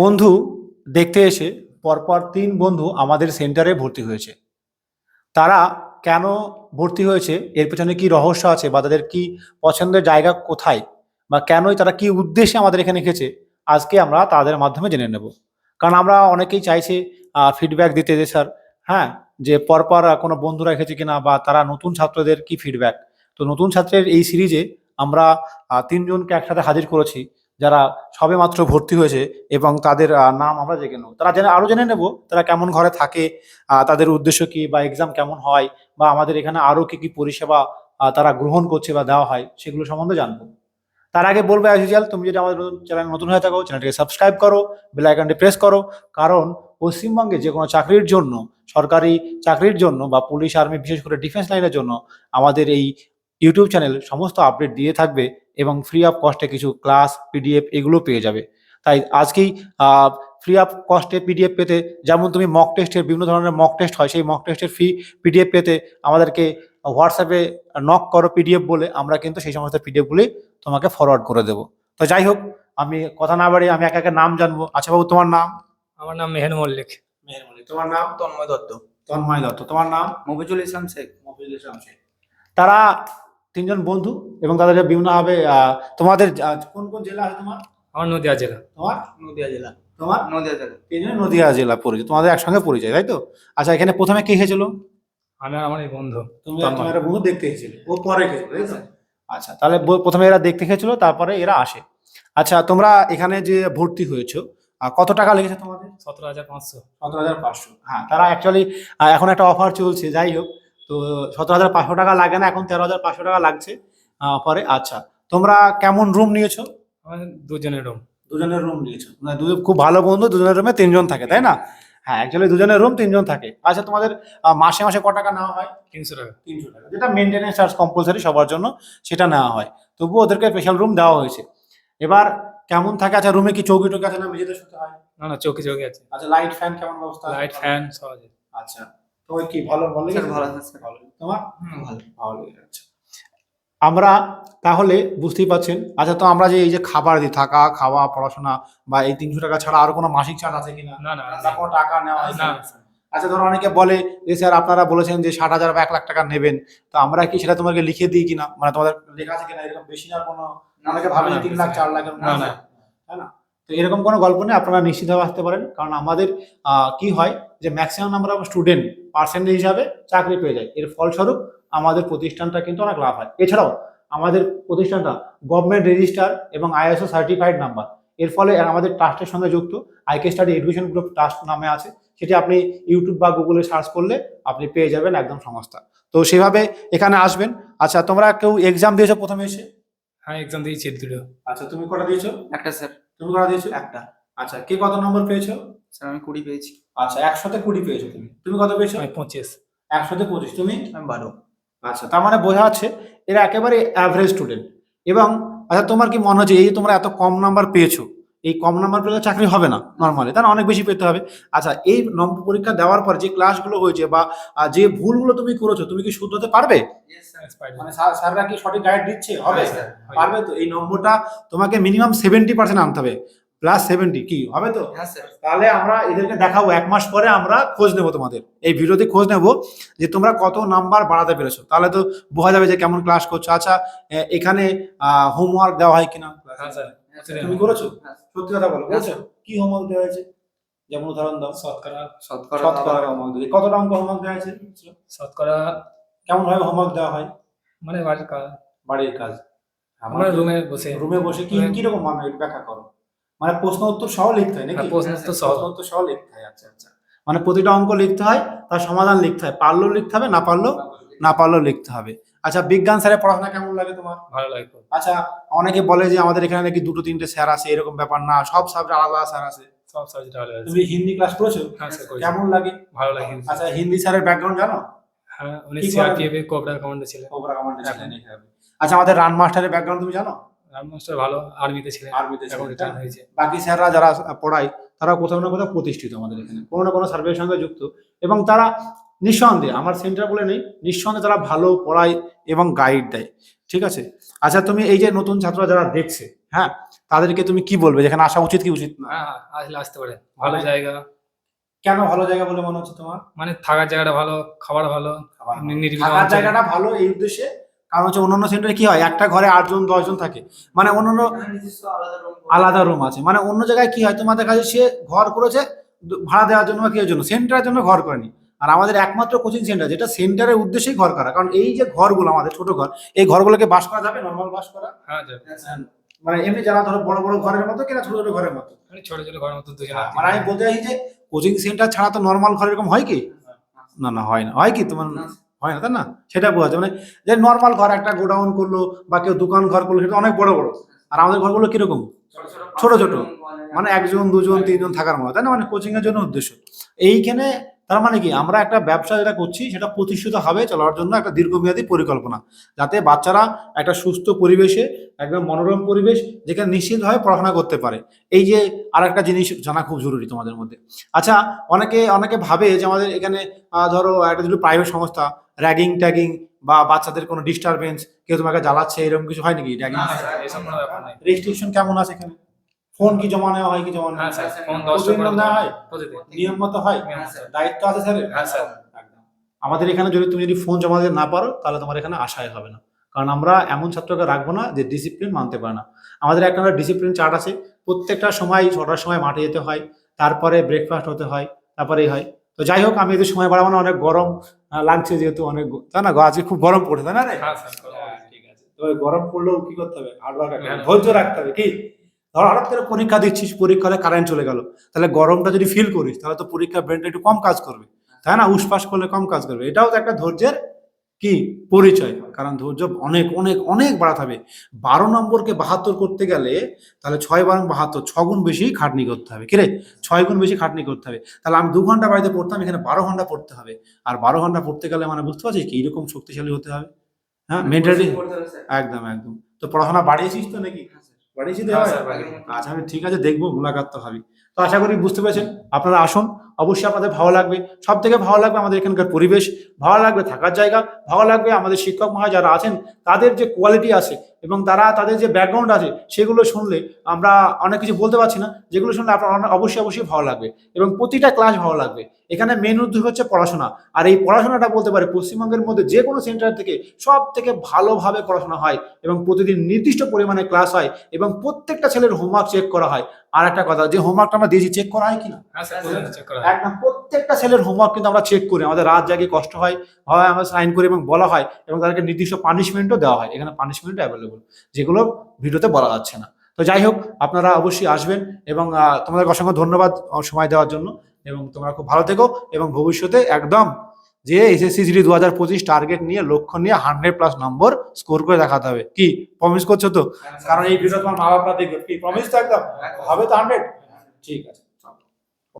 বন্ধু দেখতে এসে পরপর তিন বন্ধু আমাদের সেন্টারে ভর্তি হয়েছে। তারা কেন ভর্তি হয়েছে, এর পেছনে কি রহস্য আছে বা তাদের কি পছন্দের জায়গা কোথায় বা কেনই তারা কি উদ্দেশ্যে আমাদের এখানে এসেছে, আজকে আমরা তাদের মাধ্যমে জেনে নেব। কারণ আমরা অনেকেই চাইছি ফিডব্যাক দিতে যে, স্যার হ্যাঁ যে পরপর কোনো বন্ধুরা এসেছে কিনা বা তারা নতুন ছাত্রদের কি ফিডব্যাক তো নতুন ছাত্রের এই সিরিজে আমরা তিনজনকে একসাথে হাজির করেছি। যারা সবে মাত্র ভর্তি হয়েছে এবং তাদের নাম আমরা জেনে নেব। তারা জেনে আরও জেনে নেব তারা কেমন ঘরে থাকে তাদের উদ্দেশ্য কি বা এক্সাম কেমন হয় বা আমাদের এখানে আরও কি কি পরিষেবা তারা গ্রহণ করছে বা দেওয়া হয় সেগুলো সম্বন্ধে জানব। তার আগে বলব অ্যাজ ইউজুয়াল তুমি যদি আমাদের চ্যানেল নতুন হয়ে থাকো চ্যানেলটিকে সাবস্ক্রাইব করো বেল আইকনটি প্রেস করো, কারণ পশ্চিমবঙ্গে যে কোনো চাকরির জন্য, সরকারি চাকরির জন্য বা পুলিশ আর্মি বিশেষ করে ডিফেন্স লাইনের জন্য আমাদের এই ইউটিউব চ্যানেল সমস্ত আপডেট দিয়ে থাকবে এবং ফ্রি অফ কস্টে কিছু ক্লাস পিডিএফ এগুলো পেয়ে যাবে। তাই আজকেই ফ্রি অফ কস্টে পিডিএফ পেতে যেমন তুমি মক টেস্টের বিভিন্ন ধরনের মক টেস্ট হয় সেই মক টেস্টের ফ্রি পিডিএফ পেতে আমাদেরকে হোয়াটসঅ্যাপে নক করো পিডিএফ বলে আমরা কিন্তু সেই সমস্ত পিডিএফগুলি তোমাকে ফরওয়ার্ড করে দেবো। তো যাই হোক আমি কথা না বাড়িয়ে আমি এক একা নাম জানব। আচ্ছা বাবু তোমার নাম? আমার নাম মেহের মল্লিক। মেহরমণি তোমার নাম? তন্ময় দত্ত। তন্ময় দত্ত। তোমার নাম? মফিজুল ইসলাম শেখ। মফিজুল ইসলাম শেখ। তারা তিনজন বন্ধু এবং তাদের বিভিন্নভাবে আহ, তোমাদের কোন কোন জেলা আছে তোমার? আমার নদিয়া জেলা। তোমার? নদিয়া জেলা। তোমার? নদিয়া জেলা। তিনজন নদিয়া জেলা পরিচয় তোমাদের একসঙ্গে পরিচয় তাই তো? আচ্ছা এখানে প্রথমে কে এসেছিল? আমি আর আমার এই বন্ধু তুমি। তোমার বন্ধু দেখতে এসেছিলে। ও পরে তাই তো? আচ্ছা তাহলে প্রথমে এরা দেখতে এসেছিল তারপরে এরা আসে। আচ্ছা তোমরা এখানে যে ভর্তি হয়েছো কত টাকা লেগেছে তোমাদের? সতেরো হাজার পাঁচশো। সতেরো হাজার পাঁচশো। হ্যাঁ তারা অ্যাকচুয়ালি এখন একটা অফার চলছে যাই হোক। তো সতেরো হাজার পাঁচশো টাকা লাগে না এখন তেরো হাজার পাঁচশো টাকা লাগছে পরে। আচ্ছা তোমরা কেমন রুম নিয়েছো? দুজনের রুম দুজনের রুম নিয়েছো। মানে দুজন খুব ভালো বন্ধু দুজনের রুমে তিনজন থাকে তাই না? হ্যাঁ অ্যাকচুয়ালি দুজনের রুম তিনজন থাকে। আচ্ছা তোমাদের মাসে মাসে ক টাকা নেওয়া হয়? তিনশো টাকা। তিনশো টাকা। যেটা মেনটেনেন্স চার্জ কম্পালসারি সবার জন্য সেটা নেওয়া হয়। তবুও ওদেরকে স্পেশাল রুম দেওয়া হয়েছে। এবার কেমন থাকে? আচ্ছা রুমে কি চৌকি টৌকি আছে না মেঝেতে শুতে হয়? না না চৌকি চৌকি আছে। আচ্ছা লাইট ফ্যান কেমন ব্যবস্থা লাইট ফ্যান সব আছে আচ্ছা। তো কি ভালো ভালো ভালো ভালো তোমার? ভালো। আচ্ছা। আমরা তাহলে বুঝতেই পারছেন আচ্ছা তো আমরা যে এই যে খাবার দিই থাকা খাওয়া পড়াশোনা বা এই তিনশো টাকা ছাড়া আর কোনো মাসিক চার্জ আছে কিনা? না না না কোনো টাকা নেওয়া হয় না। আচ্ছা ধরো অনেকে বলে যে স্যার আপনারা বলেছেন যে ষাট হাজার বা এক লাখ টাকা নেবেন। তো আমরা কি সেটা তোমাকে লিখে দিই কিনা? মানে তোমাদের লেখা আছে কিনা? এরকম বেশি না কোনো অনেকে ভাবে তিন লাখ চার লাখ না, না। তাই না? তো এরকম কোনো গল্প নেই আপনারা নিশ্চিতভাবে আসতে পারেন। কারণ আমাদের আহ, কি হয় যে maximum number of student percentage হিসাবে চাকরি পেয়ে যায়। এর ফলস্বরূপ আমাদের প্রতিষ্ঠানটা কিন্তু অনেক লাভ হয়। এছাড়াও আমাদের প্রতিষ্ঠানটা গভর্নমেন্ট রেজিস্টার এবং আইএসও সার্টিফাইড নাম্বার এর ফলে আমাদের ট্রাস্টের সঙ্গে যুক্ত IK study education group trust নামে আছে। সেটি আপনি ইউটিউব বা গুগলে সার্চ করলে আপনি পেয়ে যাবেন একদম সংস্থা। তো সেভাবে এখানে আসবেন। আচ্ছা তোমরা কেউ এক্সাম দিয়েছ প্রথমে এসে? হ্যাঁ এক্সাম দিয়েছি দুটো। আচ্ছা তুমি কটা দিয়েছ? একটা স্যার তুমি কটা দিয়েছ? একটা। আচ্ছা কে কত নম্বর পেয়েছ? স্যার আমি কুড়ি পেয়েছি। আচ্ছা একশোতে কুড়ি পেয়েছ তুমি। তুমি কত পেয়েছ? আমি পঁচিশ। একশোতে পঁচিশ। তুমি? আমি বারো। আচ্ছা তার মানে বোঝা যাচ্ছে এরা একেবারে অ্যাভারেজ স্টুডেন্ট এবং আচ্ছা তোমার কি মনে হচ্ছে এই তোমরা এত কম নাম্বার পেয়েছ এই কম নাম্বার পেলে চাকরি হবে না নর্মালি তার অনেক বেশি পেতে হবে। আচ্ছা এই নম্বর পরীক্ষা দেওয়ার পর যে ক্লাসগুলো হয়েছে বা যে ভুলগুলো তুমি করেছ তুমি কি শুধরাতে পারবে? মানে স্যাররা কি সঠিক গাইড দিচ্ছে? হবে। হ্যাঁ, পারবে তো? এই নম্বরটা তোমাকে মিনিমাম সেভেন্টি পার্সেন্ট আনতে হবে। প্লাস সেভেন্টি কি? হবে তো? হ্যাঁ তাহলে আমরা এদেরকে দেখাবো এক মাস পরে আমরা খোঁজ নেব তোমাদের। এই ভিডিওতে খোঁজ নেব যে তোমরা কত নাম্বার বাড়াতে পেরেছ। তাহলে তো বোঝা যাবে যে কেমন ক্লাস করছ। আচ্ছা এখানে হোমওয়ার্ক দেওয়া হয় কিনা? স্যার। তুমি করেছ? সত্যি কথা বলো করেছ? কি হোমওয়ার্ক দেওয়া হয়েছে? যেমন উদাহরণ দাও। শতকরা শতকরা শতকরা হোমওয়ার্ক দিয়ে কত অঙ্ক হোমওয়ার্ক দেওয়া হয়েছে? শতকরা কেমন ভাবে হোমওয়ার্ক দেওয়া হয়? মানে বাড়ির কাজ। বাড়ির কাজ। আমরা রুমে বসে। রুমে বসে কি রুমে- কীরকম মানে ব্যাখ্যা করো? মানে প্রশ্ন উত্তর সহ লিখতে হয় নাকি? হ্যাঁ, প্রশ্ন উত্তর সহ। প্রশ্ন উত্তর সহ লিখতে হয় আচ্ছা আচ্ছা। মানে প্রতিটা অঙ্ক লিখতে হয় তার সমাধান লিখতে হয়। পারলেও লিখতে হবে না পারলেও না পারলেও লিখতে হবে। আচ্ছা বিজ্ঞান স্যারের পড়াশোনা কেমন লাগে তোমার? ভালো লাগে। আচ্ছা অনেকে বলে যে আমাদের এখানে নাকি দুটো তিনটে স্যার আছে এরকম ব্যাপার না সব সাবজেক্ট আলাদা আলাদা স্যার আছে। সব সাবজেক্ট আছে। তুমি হিন্দি ক্লাস করেছ? হ্যাঁ। কেমন লাগে? ভালো লাগে আচ্ছা হিন্দি স্যারের ব্যাকগ্রাউন্ড জানো? হ্যাঁ উনি সিআরপিএফ এ কোবরা কমান্ডার ছিলেন। কোবরা কমান্ডে ছিলেন এখানে। আচ্ছা আমাদের রান মাস্টারের ব্যাকগ্রাউন্ড তুমি জানো? রান মাস্টার ভালো আর্মিতে ছিলেন। আর্মিতে ছিলেন, এখন রিটায়ার হয়েছে। বাকি স্যাররা যারা পড়ায় তারা কোথাও না কোথাও প্রতিষ্ঠিত আমাদের এখানে। কোনো না কোনো সার্ভের সঙ্গে যুক্ত। এবং তারা নিঃসন্দেহে আমার সেন্টার বলে নেই নিঃসন্দেহে তারা ভালো পড়ায় এবং গাইড দেয়। ঠিক আছে? আচ্ছা তুমি এই যে নতুন ছাত্ররা যারা দেখছে হ্যাঁ তাদেরকে তুমি কি বলবে? যেখানে আসা উচিত কি উচিত না? হ্যাঁ হ্যাঁ, আসলে আসতে পারে। ভালো জায়গা। কেন ভালো জায়গা বলে মনে হচ্ছে তোমার? মানে থাকার জায়গাটা ভালো খাবার ভালো থাকার জায়গাটা ভালো এই উদ্দেশ্যে কারণ হচ্ছে অন্যান্য সেন্টারে কি হয় একটা ঘরে আটজন দশজন থাকে। মানে অন্যান্য আলাদা রুম আছে। মানে অন্য জায়গায় কি হয় তোমাদের কাছে সে ঘর করেছে ভাড়া দেওয়ার জন্য বা কি জন্য? সেন্টারের জন্য ঘর করেনি। আর আমাদের একমাত্র কোচিং সেন্টার যেটা সেন্টারের উদ্দেশ্যেই ঘর করা। কারণ এই যে ঘরগুলো আমাদের ছোট ঘর এই ঘরগুলোকে বাস করা যাবে নর্মাল বাস করা? হ্যাঁ মানে এমনি যারা ধরো বড় বড় ঘরের মতো কিনা ছোট ছোট ঘরের মতো। মানে ছোট ছোট ঘরের মতো মানে আমি বলতে চাইছি যে কোচিং সেন্টার ছাড়া তো নর্মাল ঘর এরকম হয় কি? না না হয় না। হয় কি? তোমার হয় না তাই না? সেটা বোঝা যায়। মানে যে নর্মাল ঘর একটা গোডাউন করল বা কেউ দোকান ঘর করল সেটা অনেক বড় বড়। আর আমাদের ঘরগুলো কীরকম? ছোট ছোট। মানে একজন দুজন তিনজন থাকার মতো তাই না? মানে কোচিং এর জন্য উদ্দেশ্য। এইখানে তার মানে কি? আমরা একটা ব্যবসা যেটা করছি সেটা প্রতিষ্ঠিত হবে চলার জন্য একটা দীর্ঘমেয়াদী পরিকল্পনা। যাতে বাচ্চারা একটা সুস্থ পরিবেশে একদম মনোরম পরিবেশ যেখানে নিশ্চিতভাবে পড়াশোনা করতে পারে। এই যে আর একটা জিনিস জানা খুব জরুরি তোমাদের মধ্যে। আচ্ছা অনেকে অনেকে ভাবে যে আমাদের এখানে আহ, ধরো একটা দুটো প্রাইভেট সংস্থা র্যাগিং ট্যাগিং বা বাচ্চাদের কোনো ডিস্টারবেন্স কেউ তোমাকে জ্বালাচ্ছে এরকম কিছু হয় নাকি? র্যাগিং রেজিস্ট্রেশন কেমন আছে এখানে? ফোন কি জমা নেওয়া হয় কি জমা নেওয়া হ্যাঁ হয়? ফোন করে হয়? নিয়ম মতো হয়? আছে। দায়িত্ব আছে স্যারের? হ্যাঁ স্যার। একদম। আমাদের এখানে যদি তুমি যদি ফোন জমা দিতে না পারো তাহলে তোমার এখানে আশায় হবে না। কারণ আমরা এমন ছাত্রকে রাখব না যে ডিসিপ্লিন মানতে পারে না। আমাদের একটা ডিসিপ্লিন চার্ট আছে। প্রত্যেকটা সময় ছটার সময় মাঠে যেতে হয় তারপরে ব্রেকফাস্ট হতে হয় তারপরে হয়। তো যাই হোক আমি এদের সময় বাড়াবো না অনেক গরম লাগছে যেহেতু অনেক তাই না আজকে খুব গরম পড়ে তাই না রে? হ্যাঁ স্যার হ্যাঁ। ঠিক আছে। তো গরম পড়লেও কি করতে হবে? হ্যাঁ। ধৈর্য রাখতে হবে কি? ধর হঠাৎ করে পরীক্ষা দিচ্ছিস পরীক্ষাতে কারেন্ট চলে গেল। তাহলে গরমটা যদি ফিল করিস তাহলে তো পরীক্ষা ব্রেনটা একটু কম কাজ করবে। তাই না? উসপাস করলে কম কাজ করবে। এটাও তো একটা ধৈর্যের কি? পরিচয়। কারণ ধৈর্য অনেক অনেক অনেক বাড়াতে হবে বারো নম্বরকে বাহাত্তর করতে গেলে তাহলে ছয় বারো বাহাত্তর ছ গুণ বেশি খাটনি করতে হবে। কিরে ছয় গুণ বেশি খাটনি করতে হবে। তাহলে আমি দু ঘণ্টা বাড়িতে পড়তাম এখানে বারো ঘণ্টা পড়তে হবে। আর বারো ঘণ্টা পড়তে গেলে মানে বুঝতে পারছিস কি? এইরকম শক্তিশালী হতে হবে। হ্যাঁ? মেন্টালি একদম একদম। তো পড়াশোনা বাড়িয়েছিস তো নাকি? তো হ্যাঁ। আচ্ছা আমি ঠিক আছে দেখব মুলাকাত তো হবে তো আশা করি বুঝতে পেরেছেন আপনারা আসুন অবশ্যই আপনাদের ভালো লাগবে। সব থেকে ভালো লাগবে আমাদের এখানকার পরিবেশ ভালো লাগবে থাকার জায়গা ভালো লাগবে আমাদের শিক্ষক মহাশয় যারা আছেন তাদের যে কোয়ালিটি আছে এবং তারা তাদের যে ব্যাকগ্রাউন্ড আছে সেগুলো শুনলে আমরা অনেক কিছু বলতে পারছি না যেগুলো শুনলে আপনার অবশ্যই অবশ্যই ভালো লাগবে। এবং প্রতিটা ক্লাস ভালো লাগবে। এখানে মেন উদ্যোগ হচ্ছে পড়াশোনা। আর এই পড়াশোনাটা বলতে পারে পশ্চিমবঙ্গের মধ্যে যে কোনো সেন্টার থেকে সব থেকে ভালোভাবে পড়াশোনা হয় এবং প্রতিদিন নির্দিষ্ট পরিমাণে ক্লাস হয় এবং প্রত্যেকটা ছেলের হোমওয়ার্ক চেক করা হয়। আর একটা কথা যে হোমওয়ার্কটা আমরা দিয়েছি চেক করা হয় কিনা হ্যাঁ। একদম প্রত্যেকটা ছেলের হোমওয়ার্ক কিন্তু আমরা চেক করি। আমাদের রাত জাগে কষ্ট হয় হয় আমরা সাইন করি এবং বলা হয় এবং তাদেরকে নির্দিষ্ট পানিশমেন্টও দেওয়া হয়। এখানে পানিশমেন্টও অ্যাভেলেবল যেগুলো ভিডিওতে বলা যাচ্ছে না। তো যাই হোক আপনারা অবশ্যই আসবেন এবং তোমাদের অসংখ্য ধন্যবাদ সময় দেওয়ার জন্য। এবং তোমরা খুব ভালো থেকো এবং ভবিষ্যতে একদম যে এসএসসি জিডি দু হাজার পঁচিশ টার্গেট নিয়ে লক্ষ্য নিয়ে হান্ড্রেড প্লাস নম্বর স্কোর করে দেখাতে হবে। কি? প্রমিস করছ তো? কারণ এই ভিডিও তোমার মা বাপরা দেখবে। কি? প্রমিস তো একদম। হবে তো হান্ড্রেড ঠিক আছে।